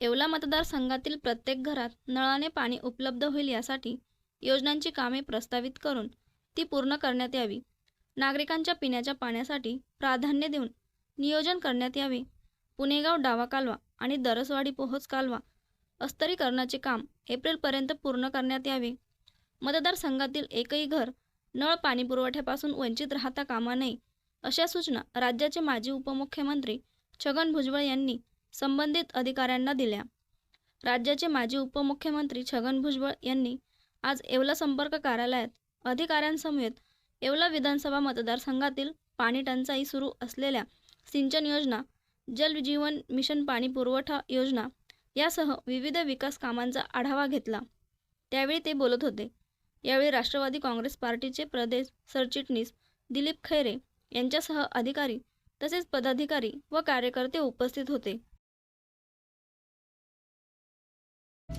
येवला मतदारसंघातील प्रत्येक घरात नळाने पाणी उपलब्ध होईल यासाठी योजनांची कामे प्रस्तावित करून ती पूर्ण करण्यात यावी. नागरिकांच्या पिण्याच्या पाण्यासाठी प्राधान्य देऊन नियोजन करण्यात यावे. पुणेगाव डावा कालवा आणि दरसवाडी पोहोच कालवा अस्तरीकरणाचे काम एप्रिलपर्यंत पूर्ण करण्यात यावे. मतदारसंघातील एकही घर नळ पाणी पुरवठ्यापासून वंचित राहता कामा नये अशा सूचना राज्याचे माजी उपमुख्यमंत्री छगन भुजबळ यांनी संबंधित अधिकाऱ्यांना दिल्या. राज्याचे माजी उपमुख्यमंत्री छगन भुजबळ यांनी आज येवला संपर्क कार्यालयात अधिकाऱ्यांसमवेत येवला विधानसभा मतदारसंघातील पाणी टंचाई सुरू असलेल्या सिंचन योजना जल जीवन मिशन पाणी पुरवठा योजना यासह विविध विकास कामांचा आढावा घेतला. त्यावेळी ते बोलत होते. यावेळी राष्ट्रवादी काँग्रेस पार्टीचे प्रदेश सरचिटणीस दिलीप खैरे यांच्यासह अधिकारी तसेच पदाधिकारी व कार्यकर्ते उपस्थित होते.